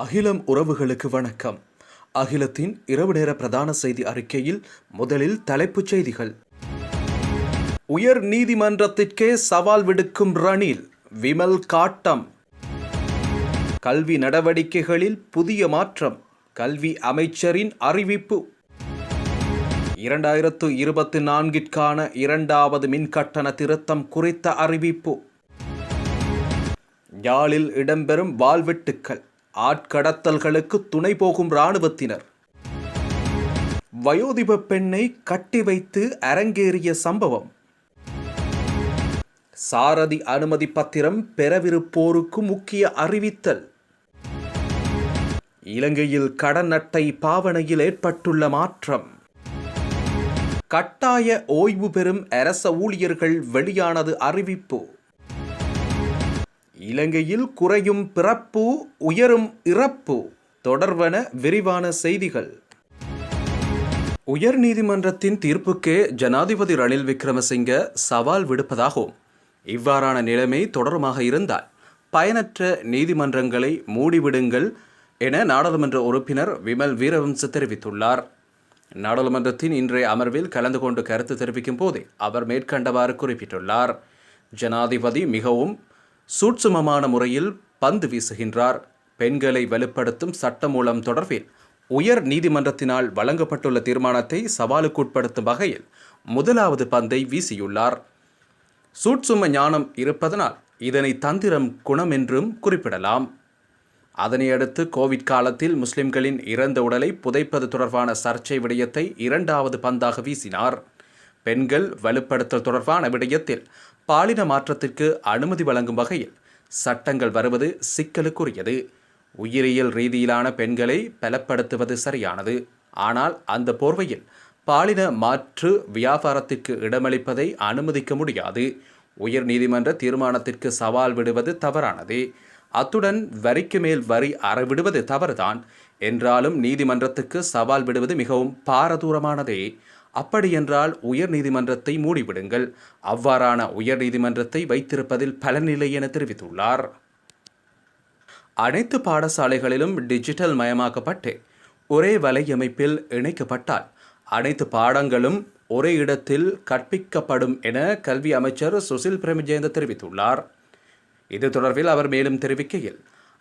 அகிலம் உறவுகளுக்கு வணக்கம். அகிலத்தின் இரவு நேர பிரதான செய்தி அறிக்கையில் முதலில் தலைப்புச் செய்திகள். உயர் நீதிமன்றத்திற்கே சவால் விடுக்கும் ரணில் விமல் காட்டம். கல்வி நடவடிக்கைகளில் புதிய மாற்றம் கல்வி அமைச்சரின் அறிவிப்பு. இரண்டாயிரத்து இருபத்தி நான்கிற்கான இரண்டாவது மின்கட்டண திருத்தம் குறித்த அறிவிப்பு. யாழில் இடம்பெறும் வாள்வெட்டுக்கள் ஆட்கடத்தல்களுக்கு துணை போகும் இராணுவத்தினர். வயோதிப பெண்ணை கட்டி வைத்து அரங்கேறிய சம்பவம். சாரதி அனுமதி பத்திரம் பெறவிருப்போருக்கு முக்கிய அறிவித்தல். இலங்கையில் கடன் அட்டை பாவனையில் ஏற்பட்டுள்ள மாற்றம். கட்டாய ஓய்வு பெறும் அரச ஊழியர்கள் வெளியானது அறிவிப்பு. இலங்கையில் குறையும் பிறப்பு உயரும் இறப்பு தொடர்வன விரிவான செய்திகள். உயர் நீதிமன்றத்தின் தீர்ப்புக்கே ஜனாதிபதி ரணில் விக்ரமசிங்க சவால் விடுப்பதாகவும் இவ்வாறான நிலைமை தொடருமாக இருந்தால் பயனற்ற நீதிமன்றங்களை மூடிவிடுங்கள் என நாடாளுமன்ற உறுப்பினர் விமல் வீரவம்ச தெரிவித்துள்ளார். நாடாளுமன்றத்தின் இன்றைய அமர்வில் கலந்து கொண்டு கருத்து தெரிவிக்கும் போதே அவர் மேற்கண்டவாறு குறிப்பிட்டுள்ளார். ஜனாதிபதி மிகவும் சூட்சுமமான முறையில் பந்து வீசுகின்றார். பெண்களை வலுப்படுத்தும் சட்டமூலம் தொடர்பில் உயர் நீதிமன்றத்தினால் வழங்கப்பட்டுள்ள தீர்மானத்தை சவாலுக்குட்படுத்தும் வகையில் முதலாவது பந்தை வீசியுள்ளார். சூட்சும ஞானம் இருப்பதனால் இதனை தந்திரம் குணம் என்றும் குறிப்பிடலாம். அதனை அடுத்து கோவிட் காலத்தில் முஸ்லிம்களின் இறந்த உடலை புதைப்பது தொடர்பான சர்ச்சை விடயத்தை இரண்டாவது பந்தாக வீசினார். பெண்கள் வலுப்படுத்தல் தொடர்பான விடயத்தில் பாலின மாற்றத்திற்கு அனுமதி வழங்கும் வகையில் சட்டங்கள் வருவது சிக்கலுக்குரியது. உயிரியல் ரீதியிலான பெண்களை பலப்படுத்துவது சரியானது. ஆனால் அந்த போர்வையில் பாலின மாற்று வியாபாரத்திற்கு இடமளிப்பதை அனுமதிக்க முடியாது. உயர் நீதிமன்ற தீர்மானத்திற்கு சவால் விடுவது தவறானது. அத்துடன் வரிக்கு மேல் வரி அறவிடுவது தவறுதான். என்றாலும் நீதிமன்றத்துக்கு சவால் விடுவது மிகவும் பாரதூரமானதே. அப்படியென்றால் உயர் நீதிமன்றத்தை மூடிவிடுங்கள். அவ்வாறான உயர் நீதிமன்றத்தை வைத்திருப்பதில் பலனில்லை என தெரிவித்துள்ளார். அனைத்து பாடசாலைகளிலும் டிஜிட்டல் மயமாக்கப்பட்டு ஒரே வலையமைப்பில் இணைக்கப்பட்டால் அனைத்து பாடங்களும் ஒரே இடத்தில் கற்பிக்கப்படும் என கல்வி அமைச்சர் சுசில் பிரேமஜேந்த தெரிவித்துள்ளார். இது தொடர்பில் அவர் மேலும் தெரிவிக்கையில்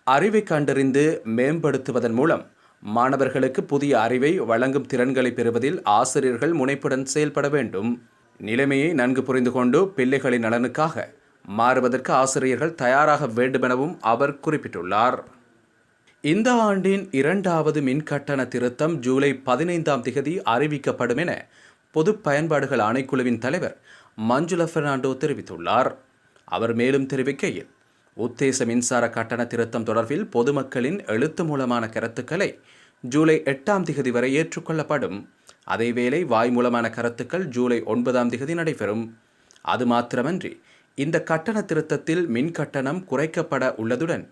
அறிவை கண்டறிந்து மேம்படுத்துவதன் மூலம் மாணவர்களுக்கு புதிய அறிவை வழங்கும் திறன்களை பெறுவதில் ஆசிரியர்கள் முனைப்புடன் செயல்பட வேண்டும். நிலைமையை நன்கு புரிந்து கொண்டு பிள்ளைகளின் நலனுக்காக மாறுவதற்கு ஆசிரியர்கள் தயாராக வேண்டுமெனவும் அவர் குறிப்பிட்டுள்ளார். இந்த ஆண்டின் இரண்டாவது மின்கட்டண திருத்தம் ஜூலை பதினைந்தாம் திகதி அறிவிக்கப்படும் என பொது பயன்பாடுகள் ஆணைக்குழுவின் தலைவர் மஞ்சுள பெர்னாண்டோ தெரிவித்துள்ளார். அவர் மேலும் தெரிவிக்கையில் உத்தேச மின்சார கட்டண திருத்தம் தொடர்பில் பொதுமக்களின் எழுத்து மூலமான கருத்துக்களை ஜூலை எட்டாம் திகதி வரை ஏற்றுக்கொள்ளப்படும். அதேவேளை வாய் மூலமான கருத்துக்கள் ஜூலை ஒன்பதாம் திகதி நடைபெறும். அது மாத்திரமன்றி இந்த கட்டண திருத்தத்தில் மின் கட்டணம் குறைக்கப்பட உள்ளதுடன்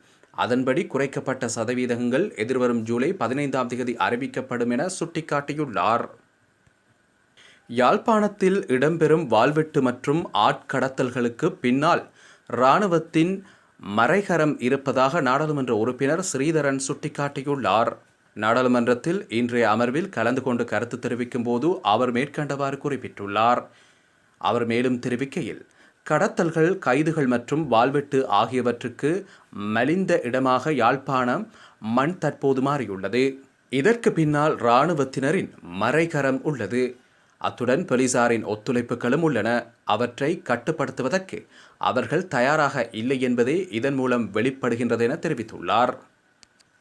அதன்படி குறைக்கப்பட்ட சதவீதங்கள் எதிர்வரும் ஜூலை பதினைந்தாம் தேதி அறிவிக்கப்படும் என சுட்டிக்காட்டியுள்ளார். யாழ்ப்பாணத்தில் இடம்பெறும் வாள்வெட்டு மற்றும் ஆட்கடத்தல்களுக்கு பின்னால் இராணுவத்தின் மறைகரம் இருப்பதாக நாடாளுமன்ற உறுப்பினர் ஸ்ரீதரன் சுட்டிக்காட்டியுள்ளார். நாடாளுமன்றத்தில் இன்றைய அமர்வில் கலந்து கொண்டு கருத்து தெரிவிக்கும் போது அவர் மேற்கண்டவாறு குறிப்பிட்டுள்ளார். அவர் மேலும் தெரிவிக்கையில் கடத்தல்கள் கைதுகள் மற்றும் வாள்வெட்டு ஆகியவற்றுக்கு மலிந்த இடமாக யாழ்ப்பாணம் மண் தற்போது மாறியுள்ளது. இதற்கு பின்னால் இராணுவத்தினரின் மறைகரம் உள்ளது. அத்துடன் போலீசாரின் ஒத்துழைப்புகளும் உள்ளன. அவற்றை கட்டுப்படுத்துவதற்கு அவர்கள் தயாராக இல்லை என்பதே இதன் மூலம் வெளிப்படுகின்றது என தெரிவித்துள்ளார்.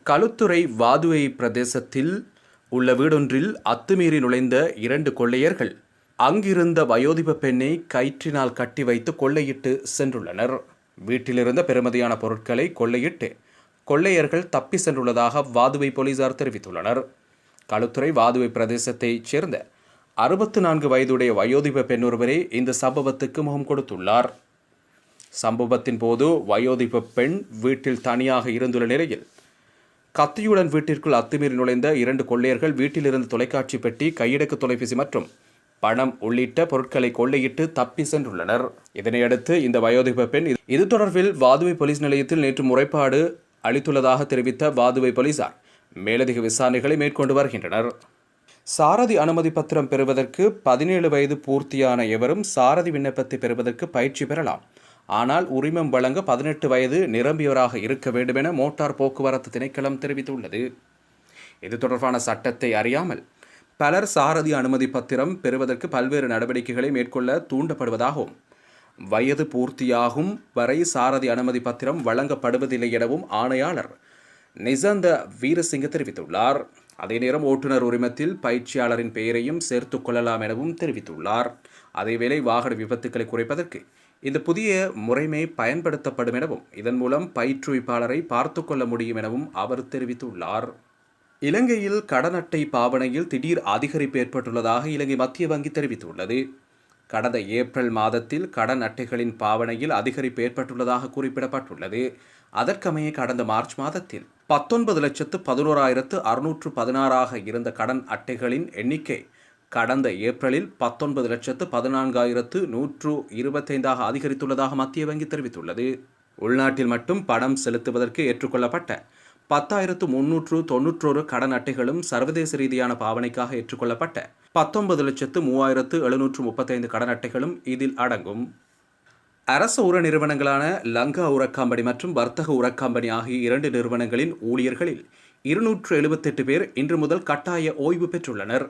களுத்துறை வாதுவை பிரதேசத்தில் உள்ள வீடொன்றில் அத்துமீறி நுழைந்த இரண்டு கொள்ளையர்கள் அங்கிருந்த வயோதிப பெண்ணை கயிற்றினால் கட்டி வைத்து கொள்ளையிட்டு சென்றுள்ளனர். வீட்டிலிருந்த பெருமதியான பொருட்களை கொள்ளையிட்டு கொள்ளையர்கள் தப்பி சென்றுள்ளதாக வாதுவை போலீசார் தெரிவித்துள்ளனர். களுத்துறை வாதுவை பிரதேசத்தைச் சேர்ந்த அறுபத்து நான்கு வயதுடைய வயோதிப பெண்ணொருவரே இந்த சம்பவத்துக்கு முகம் கொடுத்துள்ளார். சம்பவத்தின் போது வயோதிப பெண் வீட்டில் தனியாக இருந்துள்ள நிலையில் கத்தியுடன் வீட்டிற்குள் அத்துமீறி நுழைந்த இரண்டு கொள்ளையர்கள் வீட்டிலிருந்து தொலைக்காட்சி பெட்டி கையடக்கு தொலைபேசி மற்றும் பணம் உள்ளிட்ட பொருட்களை கொள்ளையிட்டு தப்பி சென்றுள்ளனர். இதனையடுத்து இந்த வயோதிப பெண் இது தொடர்பில் வாதுவை போலீஸ் நிலையத்தில் நேற்று முறைப்பாடு அளித்துள்ளதாக தெரிவித்த வாதுவை போலீசார் மேலதிக விசாரணைகளை மேற்கொண்டு வருகின்றனர். சாரதி அனுமதி பத்திரம் பெறுவதற்கு பதினேழு வயது பூர்த்தியான எவரும் சாரதி விண்ணப்பத்தை பெறுவதற்கு பயிற்சி பெறலாம். ஆனால் உரிமம் வழங்க பதினெட்டு வயது நிரம்பியவராக இருக்க வேண்டும் என மோட்டார் போக்குவரத்து திணைக்களம் தெரிவித்துள்ளது. இது தொடர்பான சட்டத்தை அறியாமல் பலர் சாரதி அனுமதி பத்திரம் பெறுவதற்கு பல்வேறு நடவடிக்கைகளை மேற்கொள்ள தூண்டப்படுவதாகவும் வயது பூர்த்தியாகும் வரை சாரதி அனுமதி பத்திரம் வழங்கப்படுவதில்லை எனவும் ஆணையாளர் நிசந்த வீரசிங்க தெரிவித்துள்ளார். அதே நேரம் ஓட்டுநர் உரிமத்தில் பயிற்சியாளரின் பெயரையும் சேர்த்து கொள்ளலாம் எனவும் தெரிவித்துள்ளார். அதேவேளை வாகன விபத்துக்களை குறைப்பதற்கு இந்த புதிய முறைமை பயன்படுத்தப்படும் எனவும் இதன் மூலம் பயிற்றுவிப்பாளரை பார்த்து கொள்ள முடியும் எனவும் அவர் தெரிவித்துள்ளார். இலங்கையில் கடன் அட்டை பாவனையில் திடீர் அதிகரிப்பு ஏற்பட்டுள்ளதாக இலங்கை மத்திய வங்கி தெரிவித்துள்ளது. கடந்த ஏப்ரல் மாதத்தில் கடன் அட்டைகளின் பாவனையில் அதிகரிப்பு ஏற்பட்டுள்ளதாக குறிப்பிடப்பட்டுள்ளது. அதற்கமைய கடந்த மார்ச் மாதத்தில் பத்தொன்பது லட்சத்து பதினோராயிரத்து அறுநூற்று பதினாறாக இருந்த கடன் அட்டைகளின் எண்ணிக்கை கடந்த ஏப்ரலில் பத்தொன்பது லட்சத்து பதினான்காயிரத்து நூற்று இருபத்தைந்தாக அதிகரித்துள்ளதாக மத்திய வங்கி தெரிவித்துள்ளது. உள்நாட்டில் மட்டும் பணம் செலுத்துவதற்கு ஏற்றுக்கொள்ளப்பட்ட பத்தாயிரத்து முன்னூற்று தொன்னூற்றோரு கடன் அட்டைகளும் சர்வதேச ரீதியான பாவனைக்காக ஏற்றுக்கொள்ளப்பட்ட பத்தொன்பது லட்சத்து மூவாயிரத்து எழுநூற்று முப்பத்தைந்து கடன் அட்டைகளும் இதில் அடங்கும். அரசு உர நிறுவனங்களான லங்கா உரக்காம்பனி மற்றும் வர்த்தக உரக்காம்பனி ஆகிய இரண்டு நிறுவனங்களின் ஊழியர்களில் இருநூற்று எழுபத்தெட்டு பேர் இன்று முதல் கட்டாய ஓய்வு பெற்றுள்ளனர்.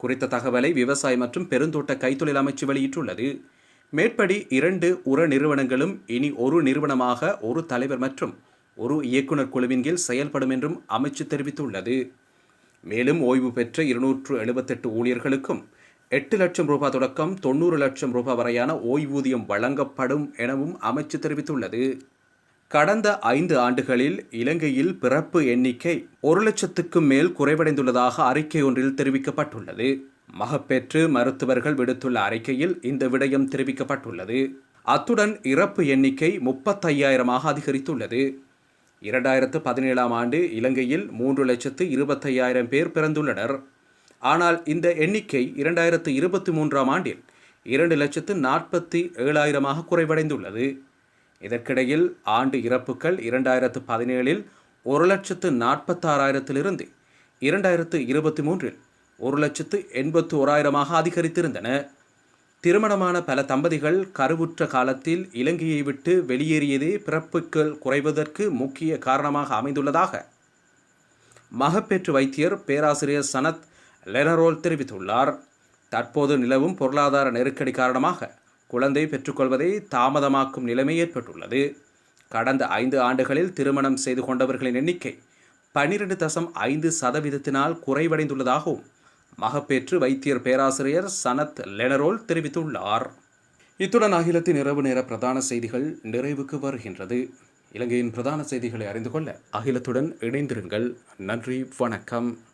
குறித்த தகவலை விவசாய மற்றும் பெருந்தோட்ட கைத்தொழில் அமைச்சு வெளியிட்டுள்ளது. மேற்படி இரண்டு உர நிறுவனங்களும் இனி ஒரு நிறுவனமாக ஒரு தலைவர் மற்றும் ஒரு இயக்குனர் குழுவின் கீழ் செயல்படும் என்றும் அமைச்சு தெரிவித்துள்ளது. மேலும் ஓய்வு பெற்ற இருநூற்று எழுபத்தெட்டு ஊழியர்களுக்கும் எட்டு லட்சம் ரூபாய் தொடக்கம் தொண்ணூறு லட்சம் ரூபாய் வரையான ஓய்வூதியம் வழங்கப்படும் எனவும் அமைச்சு தெரிவித்துள்ளது. கடந்த ஐந்து ஆண்டுகளில் இலங்கையில் பிறப்பு எண்ணிக்கை ஒரு லட்சத்துக்கும் மேல் குறைவடைந்துள்ளதாக அறிக்கை ஒன்றில் தெரிவிக்கப்பட்டுள்ளது. மகப்பேற்று மருத்துவர்கள் விடுத்துள்ள அறிக்கையில் இந்த விடயம் தெரிவிக்கப்பட்டுள்ளது. அத்துடன் இறப்பு எண்ணிக்கை முப்பத்தையாயிரமாக அதிகரித்துள்ளது. இரண்டாயிரத்து பதினேழாம் ஆண்டு இலங்கையில் மூன்று லட்சத்து இருபத்தையாயிரம் பேர் பிறந்துள்ளனர். ஆனால் இந்த எண்ணிக்கை இரண்டாயிரத்து இருபத்தி மூன்றாம் ஆண்டில் இரண்டு லட்சத்து நாற்பத்தி ஏழாயிரமாக குறைவடைந்துள்ளது. இதற்கிடையில் ஆண்டு இறப்புகள் இரண்டாயிரத்து பதினேழில் ஒரு லட்சத்து நாற்பத்தாறாயிரத்திலிருந்து இரண்டாயிரத்து இருபத்தி மூன்றில் ஒரு லட்சத்து எண்பத்து ஓராயிரமாக அதிகரித்திருந்தன. திருமணமான பல தம்பதிகள் கருவுற்ற காலத்தில் இலங்கையை விட்டு வெளியேறியதே பிறப்புகள் குறைவதற்கு முக்கிய காரணமாக அமைந்துள்ளதாக மகப்பேற்று வைத்தியர் பேராசிரியர் சனத் லெனரோல் தெரிவித்துள்ளார். தற்போது நிலவும் பொருளாதார நெருக்கடி காரணமாக குழந்தை பெற்றுக்கொள்வதை தாமதமாக்கும் நிலைமை ஏற்பட்டுள்ளது. கடந்த ஐந்து ஆண்டுகளில் திருமணம் செய்து கொண்டவர்களின் எண்ணிக்கை பனிரெண்டு தசம் ஐந்து சதவீதத்தினால் குறைவடைந்துள்ளதாகவும் மகப்பேற்று வைத்தியர் பேராசிரியர் சனத் லெனரோல் தெரிவித்துள்ளார். இத்துடன் அகிலத்தின் இரவு நேர பிரதான செய்திகள் நிறைவுக்கு வருகின்றது. இலங்கையின் பிரதான செய்திகளை அறிந்து கொள்ள அகிலத்துடன் இணைந்திருங்கள். நன்றி வணக்கம்.